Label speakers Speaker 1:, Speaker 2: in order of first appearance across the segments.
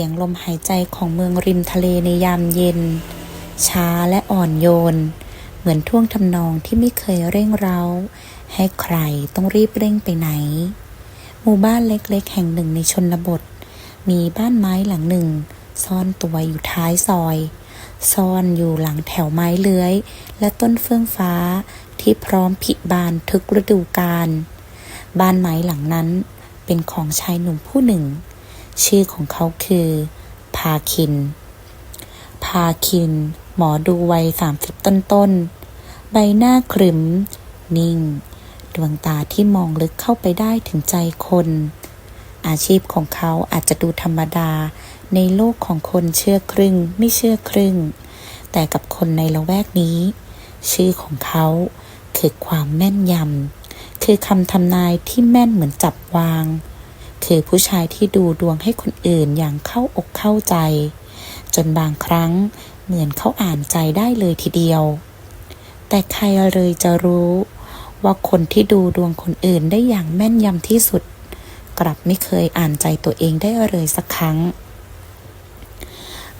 Speaker 1: สียงลมหายใจของเมืองริมทะเลในยามเย็น ช้าและอ่อนโยน เหมือนท่วงทำนองที่ไม่เคยเร่งเร้า ให้ใครต้องรีบเร่งไปไหน หมู่บ้านเล็กๆ แห่งหนึ่งในชนบท มีบ้านไม้หลังหนึ่ง ซ่อนตัวอยู่ท้ายซอย ซ่อนอยู่หลังแถวไม้เลื้อย และต้นเฟื่องฟ้าที่พร้อมผิบานทุกฤดูกาลบ้านไม้หลังนั้นเป็นของชายหนุ่มผู้หนึ่ง ชื่อของเขาคือ พาคิน พาคิน หมอดูวัยสามสิบต้นๆ ใบหน้าขรึม นิ่ง ดวงตาที่มองลึกเข้าไปได้ถึงใจคน อาชีพของเขาอาจจะดูธรรมดาในโลกของคนเชื่อครึ่งไม่เชื่อครึ่ง แต่กับคนในละแวกนี้ ชื่อของเขาคือความแม่นยำคือคำทำนายที่แม่นเหมือนจับวาง คือผู้ชายที่ดูดวงให้คนอื่นอย่างเข้าอกเข้าใจ จนบางครั้งเหมือนเขาอ่านใจได้เลยทีเดียว แต่ใครเลยจะรู้ ว่าคนที่ดูดวงคนอื่นได้อย่างแม่นยำที่สุด กลับไม่เคยอ่านใจตัวเองได้เลยสักครั้ง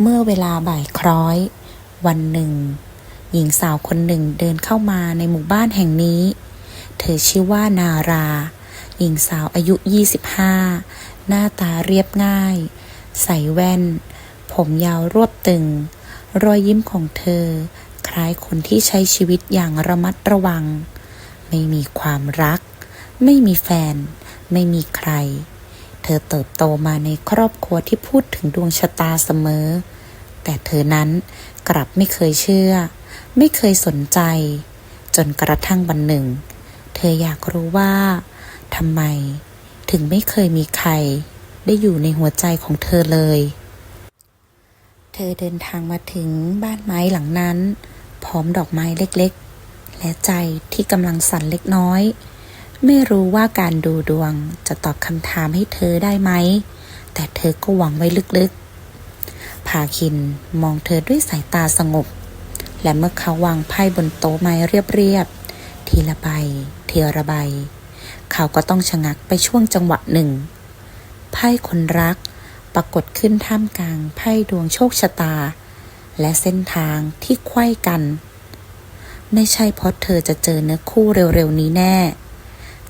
Speaker 1: เมื่อเวลาบ่ายคล้อย วันหนึ่ง หญิงสาวคนหนึ่งเดินเข้ามาในหมู่บ้านแห่งนี้ เธอชื่อว่านารา หญิงสาวอายุ 25 หน้าตาเรียบง่าย ใส่แว่น ผมยาวรวบตึง รอยยิ้มของเธอ คล้ายคนที่ใช้ชีวิตอย่างระมัดระวัง ไม่มีความรัก ไม่มีแฟน ไม่มีใคร เธอเติบโตมาในครอบครัวที่พูดถึงดวงชะตาเสมอ แต่เธอนั้นกลับไม่เคยเชื่อ ไม่เคยสนใจ จนกระทั่งวันหนึ่ง เธออยากรู้ว่า ทำไม ถึงไม่เคยมีใคร ได้อยู่ในหัวใจของเธอเลย เธอเดินทางมาถึงบ้านไม้หลังนั้น พร้อมดอกไม้เล็กๆ และใจที่กำลังสั่นเล็กน้อย ไม่รู้ว่าการดูดวงจะตอบคำถามให้เธอได้ไหม แต่เธอก็หวังไว้ลึกๆพาคินมองเธอด้วยสายตาสงบ และเมื่อเขาวางไพ่บนโต๊ะไม้เรียบๆทีละใบทีละใบ เขาก็ต้องชะงักไปช่วงจังหวะหนึ่ง ไพ่คนรักปรากฏขึ้นท่ามกลางไพ่ดวงโชคชะตา และเส้นทางที่ไขว้กัน ไม่ใช่เพราะเธอจะเจอเนื้อคู่เร็วๆนี้แน่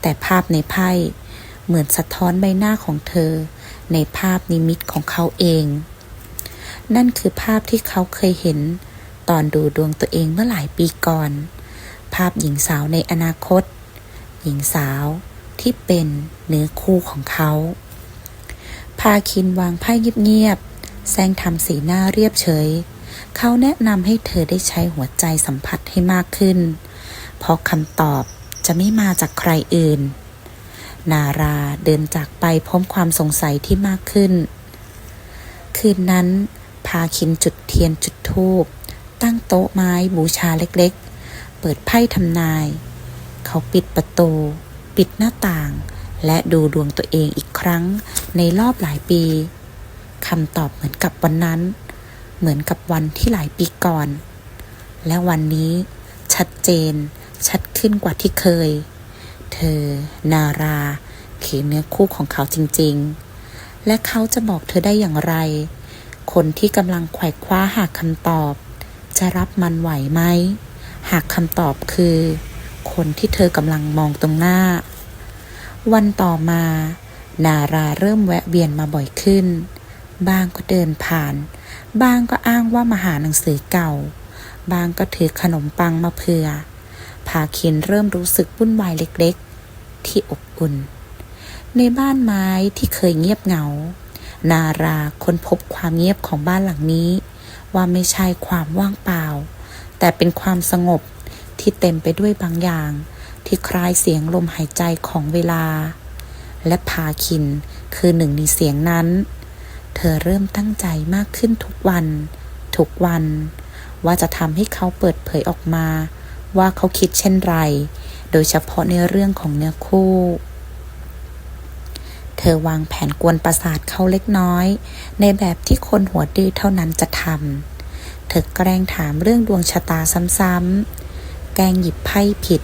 Speaker 1: แต่ภาพในไพ่เหมือนสะท้อนใบหน้าของเธอ ในภาพนิมิตของเขาเอง นั่นคือภาพที่เขาเคยเห็น ตอนดูดวงตัวเองเมื่อหลายปีก่อน ภาพหญิงสาวในอนาคต หญิงสาวที่เป็นเนื้อคู่ของเขา พาคินวางไพ่เงียบๆแซงทำสีหน้าเรียบเฉย เขาแนะนำให้เธอได้ใช้หัวใจสัมผัสให้มากขึ้น เพราะคำตอบจะไม่มาจากใครอื่น นาราเดินจากไปพร้อมความสงสัยที่มากขึ้น คืนนั้น พาคินจุดเทียนจุดธูปตั้งโต๊ะไม้บูชาเล็กๆ เปิดไพ่ทำนาย เขาปิดประตู ปิดหน้าต่าง และดูดวงตัวเองอีกครั้งในรอบหลายปีคำตอบเหมือนกับวันนั้น เหมือนกับวันที่หลายปีก่อน และวันนี้ชัดเจน ชัดขึ้นกว่าที่เคย เธอ นาราคือเนื้อคู่ของเขาจริง ๆ และเขาจะบอกเธอได้อย่างไร คนที่กำลังไขว่คว้าหาคำตอบ จะรับมันไหวไหม หากคำตอบคือ คนที่เธอกำลังมองตรงหน้า วันต่อมา นาราเริ่มแวะเวียนมาบ่อยขึ้น บางก็เดินผ่าน บางก็อ้างว่ามาหาหนังสือเก่า บางก็ถือขนมปังมาเผื่อพาคินเริ่มรู้สึกวุ่นวายเล็กๆ ที่อบอุ่น ในบ้านไม้ที่เคยเงียบเหงา นาราค้นพบความเงียบของบ้านหลังนี้ ว่าไม่ใช่ความว่างเปล่า แต่เป็นความสงบ ที่เต็มไปด้วยบางอย่าง ที่คล้ายเสียงลมหายใจของเวลา และพาคินคือหนึ่งในเสียงนั้น เธอเริ่มตั้งใจมากขึ้นทุกวัน ทุกวัน ว่าจะทำให้เขาเปิดเผยออกมา ว่าเขาคิดเช่นไร โดยเฉพาะในเรื่องของเนื้อคู่เธอวางแผนกวนประสาทเขาเล็กน้อย ในแบบที่คนหัวดื้อเท่านั้นจะทำ เธอแกล้งถามเรื่องดวงชะตาซ้ำๆ ล้งหยิบไพ่ผิด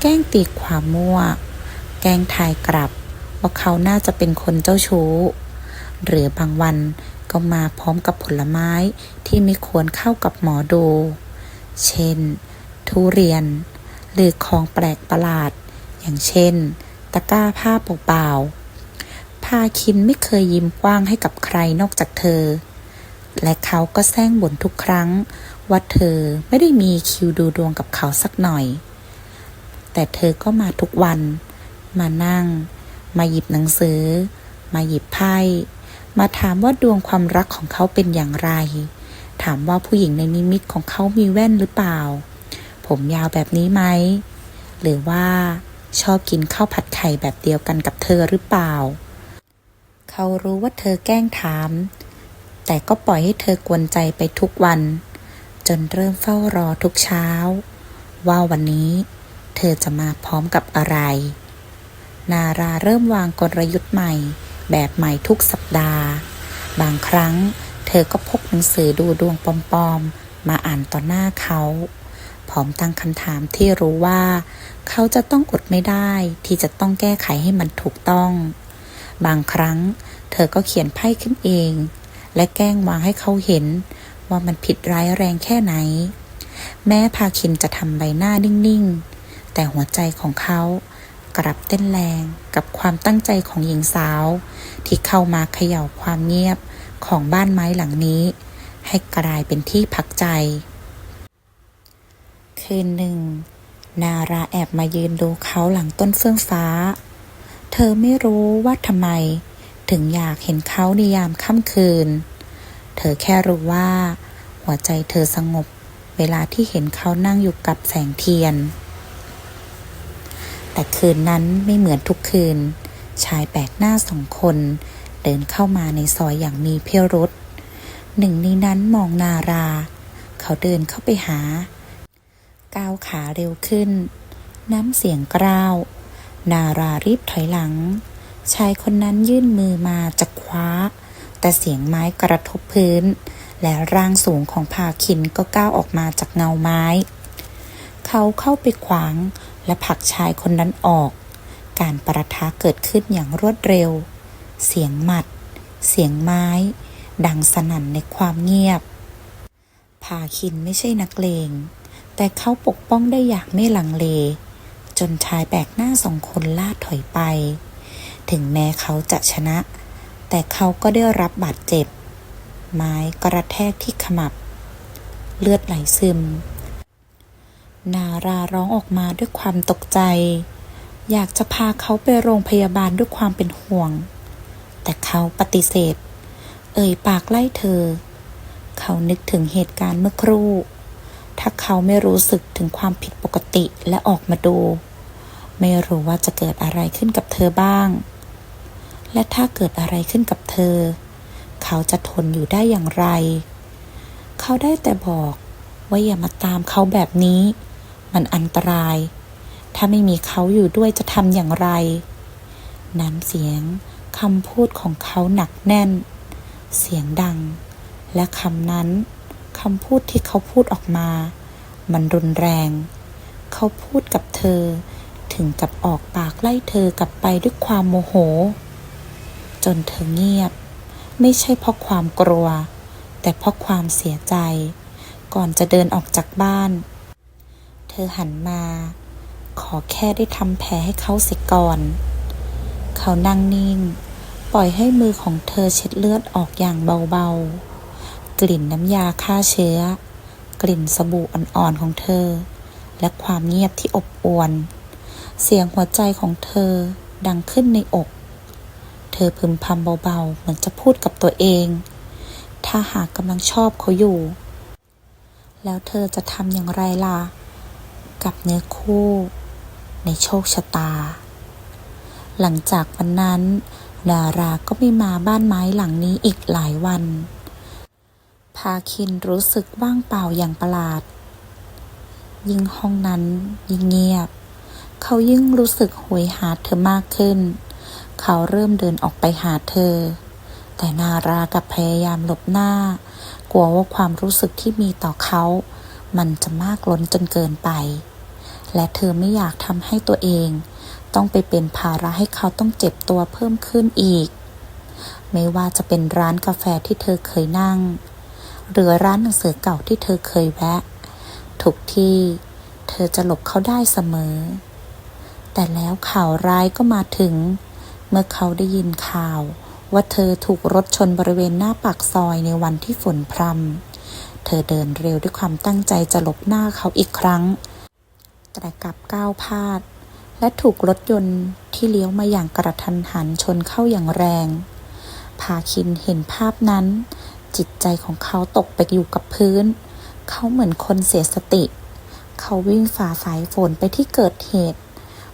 Speaker 1: แกล้งตีความมั่ว แกล้งทายกลับ ว่าเขาน่าจะเป็นคนเจ้าชู้ หรือบางวันก็มาพร้อมกับผลไม้ที่ไม่ควรเข้ากับหมอดู เช่น ทุเรียน หรือของแปลกประหลาด อย่างเช่น ตะกร้าผ้าเปล่าๆพาคินไม่เคยยิ้มกว้างให้กับใครนอกจากเธอ และเขาก็แซงบ่นทุกครั้ง ว่าเธอไม่ได้มีคิวดูดวงกับเขาสักหน่อย แต่เธอก็มาทุกวัน มานั่ง มาหยิบหนังสือ มาหยิบไพ่ มาถามว่าดวงความรักของเขาเป็นอย่างไร ถามว่าผู้หญิงในนิมิตของเขามีแว่นหรือเปล่า ผมยาวแบบนี้ไหม หรือว่าชอบกินข้าวผัดไข่แบบเดียวกันกับเธอหรือเปล่า เขารู้ว่าเธอแกล้งถาม แต่ก็ปล่อยให้เธอกวนใจไปทุกวัน จนเริ่มเฝ้ารอทุกเช้า ว่าวันนี้เธอจะมาพร้อมกับอะไร นาราเริ่มวางกลยุทธ์ใหม่ แบบใหม่ทุกสัปดาห์ บางครั้งเธอก็พกหนังสือดูดวงปลอมๆ มาอ่านต่อหน้าเขาพร้อมตั้งคำถามที่รู้ว่า เขาจะต้องอดไม่ได้ที่จะต้องแก้ไขให้มันถูกต้อง บางครั้ง เธอก็เขียนไพ่ขึ้นเอง และแกล้งวางให้เขาเห็น ว่ามันผิดร้ายแรงแค่ไหน แม้พาคินจะทำใบหน้านิ่งๆ แต่หัวใจของเขากลับเต้นแรงกับความตั้งใจของหญิงสาว ที่เข้ามาเขย่าความเงียบของบ้านไม้หลังนี้ ให้กลายเป็นที่พักใจ คืนหนึ่ง นาราแอบมายืนดูเขาหลังต้นเฟื่องฟ้า เธอไม่รู้ว่าทำไม ถึงอยากเห็นเขาในยามค่ำคืน เธอแค่รู้ว่า หัวใจเธอสงบ เวลาที่เห็นเขานั่งอยู่กับแสงเทียน แต่คืนนั้นไม่เหมือนทุกคืน ชายแปลกหน้าสองคน เดินเข้ามาในซอยอย่างมีเพียรถหนึ่งในนั้นมองนารา เขาเดินเข้าไปหา ก้าวขาเร็วขึ้น น้ำเสียงกร้าว นารารีบถอยหลัง ชายคนนั้นยื่นมือมาจะคว้า แต่เสียงไม้กระทบพื้น และร่างสูงของพาคินก็ก้าวออกมาจากเงาไม้ เขาเข้าไปขวางและผลักชายคนนั้นออก การประทะเกิดขึ้นอย่างรวดเร็ว เสียงหมัด เสียงไม้ ดังสนั่นในความเงียบ พาคินไม่ใช่นักเลง แต่เขาปกป้องได้อย่างไม่ลังเล จนชายแปลกหน้าสองคนล่าถอยไป ถึงแม้เขาจะชนะ แต่เขาก็ได้รับบาดเจ็บ ไม้กระแทกที่ขมับ เลือดไหลซึม นาราร้องออกมาด้วยความตกใจ อยากจะพาเขาไปโรงพยาบาลด้วยความเป็นห่วง แต่เขาปฏิเสธ เอ่ยปากไล่เธอ เขานึกถึงเหตุการณ์เมื่อครู่ ถ้าเขาไม่รู้สึกถึงความผิดปกติและออกมาดู ไม่รู้ว่าจะเกิดอะไรขึ้นกับเธอบ้าง และถ้าเกิดอะไรขึ้นกับเธอ เขาจะทนอยู่ได้อย่างไร เขาได้แต่บอกว่าอย่ามาตามเขาแบบนี้ มันอันตราย ถ้าไม่มีเขาอยู่ด้วยจะทำอย่างไร น้ำเสียงคำพูดของเขาหนักแน่น เสียงดัง และคำนั้นคำพูดที่เขาพูดออกมา มันรุนแรง เขาพูดกับเธอ ถึงกับออกปากไล่เธอกลับไปด้วยความโมโห จนเธอเงียบ ไม่ใช่เพราะความกลัว แต่เพราะความเสียใจ ก่อนจะเดินออกจากบ้าน เธอหันมา ขอแค่ได้ทำแผลให้เขาเสียก่อน เขานั่งนิ่ง ปล่อยให้มือของเธอเช็ดเลือดออกอย่างเบาๆ กลิ่นน้ำยาฆ่าเชื้อ กลิ่นสบู่อ่อนๆของเธอ และความเงียบที่อบอวลเสียงหัวใจของเธอดังขึ้นในอก เธอพึมพำเบาๆ เหมือนจะพูดกับตัวเอง ถ้าหากกำลังชอบเขาอยู่ แล้วเธอจะทำอย่างไรล่ะ กับเนื้อคู่ ในโชคชะตา หลังจากวันนั้นนาราก็ไม่มาบ้านไม้หลังนี้อีกหลายวัน พาคินรู้สึกว่างเปล่าอย่างประหลาด ยิ่งห้องนั้นยิ่งเงียบ เขายิ่งรู้สึกโหยหาเธอมากขึ้น เขาเริ่มเดินออกไปหาเธอ แต่นารากับพยายามหลบหน้า กลัวว่าความรู้สึกที่มีต่อเขา มันจะมากล้นจนเกินไป และเธอไม่อยากทำให้ตัวเอง ต้องไปเป็นภาระให้เขาต้องเจ็บตัวเพิ่มขึ้นอีก ไม่ว่าจะเป็นร้านกาแฟที่เธอเคยนั่ง หรือร้านหนังสือเก่าที่เธอเคยแวะ ทุกที่เธอจะหลบเขาได้เสมอ แต่แล้วข่าวร้ายก็มาถึง เมื่อเขาได้ยินข่าว ว่าเธอถูกรถชนบริเวณหน้าปากซอยในวันที่ฝนพรำ เธอเดินเร็วด้วยความตั้งใจจะหลบหน้าเขาอีกครั้ง แต่กลับก้าวพลาด และถูกรถยนต์ที่เลี้ยวมาอย่างกระทันหันชนเข้าอย่างแรง พาคินเห็นภาพนั้น จิตใจของเขาตกไปอยู่กับพื้น เขาเหมือนคนเสียสติ เขาวิ่งฝ่าสายฝนไปที่เกิดเหตุ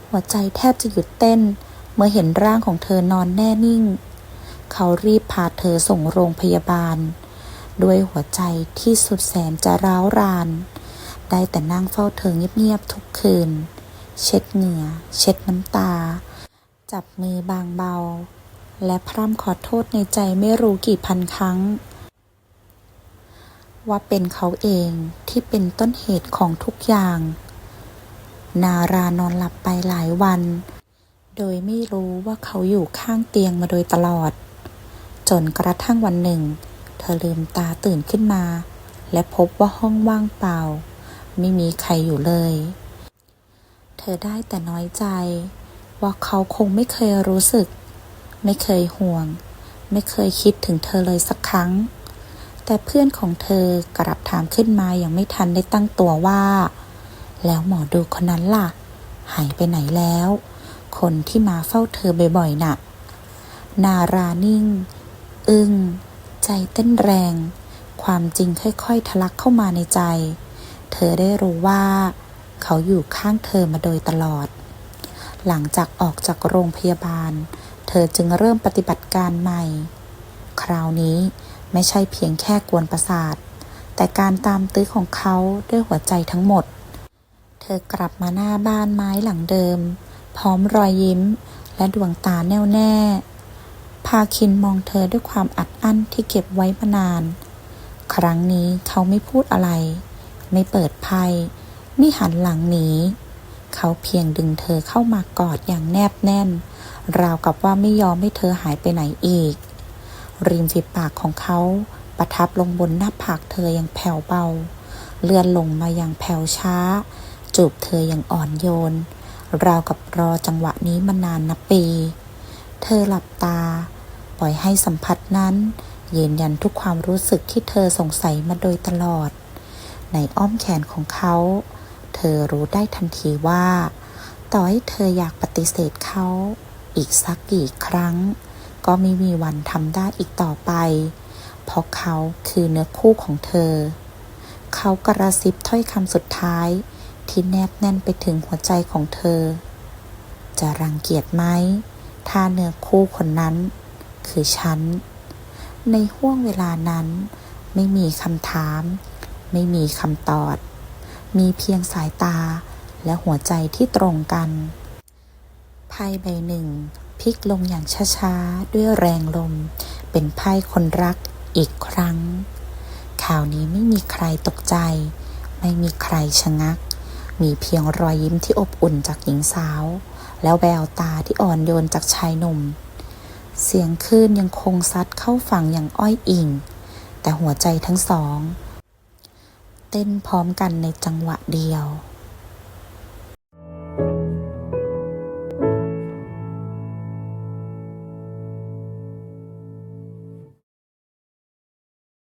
Speaker 1: หัวใจแทบจะหยุดเต้นเเมื่อเห็นร่างของเธอนอนแน่นิ่ง เขารีบพาเธอส่งโรงพยาบาล ด้วยหัวใจที่สุดแสนจะร้าวราน ได้แต่นั่งเฝ้าเธอเงียบๆทุกคืน เช็ดเหงื่อ เช็ดน้ำตา จับมือบางเบา และพร่ำขอโทษในใจไม่รู้กี่พันครั้ง ว่าเป็นเขาเองที่เป็นต้นเหตุของทุกอย่าง นารานอนหลับไปหลายวัน โดยไม่รู้ว่าเขาอยู่ข้างเตียงมาโดยตลอด จนกระทั่งวันหนึ่ง เธอลืมตาตื่นขึ้นมา และพบว่าห้องว่างเปล่า ไม่มีใครอยู่เลย เธอได้แต่น้อยใจ ว่าเขาคงไม่เคยรู้สึก ไม่เคยห่วง ไม่เคยคิดถึงเธอเลยสักครั้ง แต่เพื่อนของเธอกลับถามขึ้นมาอย่างไม่ทันได้ตั้งตัวว่า แล้วหมอดูคนนั้นล่ะ หายไปไหนแล้ว คนที่มาเฝ้าเธอบ่อยๆน่ะ นารานิ่ง อึ้ง ใจเต้นแรง ความจริงค่อยๆ ทะลักเข้ามาในใจ เธอได้รู้ว่า เขาอยู่ข้างเธอมาโดยตลอด หลังจากออกจากโรงพยาบาล เธอจึงเริ่มปฏิบัติการใหม่ คราวนี้ไม่ใช่เพียงแค่กวนประสาท แต่การตามตื้อของเขาด้วยหัวใจทั้งหมด เธอกลับมาหน้าบ้านไม้หลังเดิม พร้อมรอยยิ้ม และดวงตาแน่วแน่ พาคินมองเธอด้วยความอัดอั้นที่เก็บไว้มานาน ครั้งนี้เขาไม่พูดอะไร ไม่เปิดไพ่ไม่หันหลังหนี เขาเพียงดึงเธอเข้ามากอดอย่างแนบแน่น ราวกับว่าไม่ยอมให้เธอหายไปไหนอีก ริมฝีปากของเขาประทับลงบนหน้าผากเธออย่างแผ่วเบา เลื่อนลงมาอย่างแผ่วช้า จูบเธออย่างอ่อนโยน ราวกับรอจังหวะนี้มานานนับปี เธอหลับตา ปล่อยให้สัมผัสนั้นยืนยันทุกความรู้สึกที่เธอสงสัยมาโดยตลอด ในอ้อมแขนของเขา เธอรู้ได้ทันทีว่า ต่อให้เธออยากปฏิเสธเขา อีกสักกี่ครั้ง ก็ไม่มีวันทำได้อีกต่อไป เพราะเขาคือเนื้อคู่ของเธอ เขากระซิบถ้อยคำสุดท้าย ที่แนบแน่นไปถึงหัวใจของเธอ จะรังเกียจไหม ถ้าเนื้อคู่คนนั้น คือฉัน ในห่วงเวลานั้น ไม่มีคำถาม ไม่มีคำตอบ มีเพียงสายตาและหัวใจที่ตรงกันไพ่ใบหนึ่งพลิกลงอย่างช้าๆ ด้วยแรงลม เป็นไพ่คนรักอีกครั้ง ข่าวนี้ไม่มีใครตกใจ ไม่มีใครชะงัก มีเพียงรอยยิ้มที่อบอุ่นจากหญิงสาว แล้วแววตาที่อ่อนโยนจากชายหนุ่ม เสียงคลื่นยังคงซัดเข้าฝั่งอย่างอ้อยอิง แต่หัวใจทั้งสอง เต้นพร้อมกันในจังหวะเดียว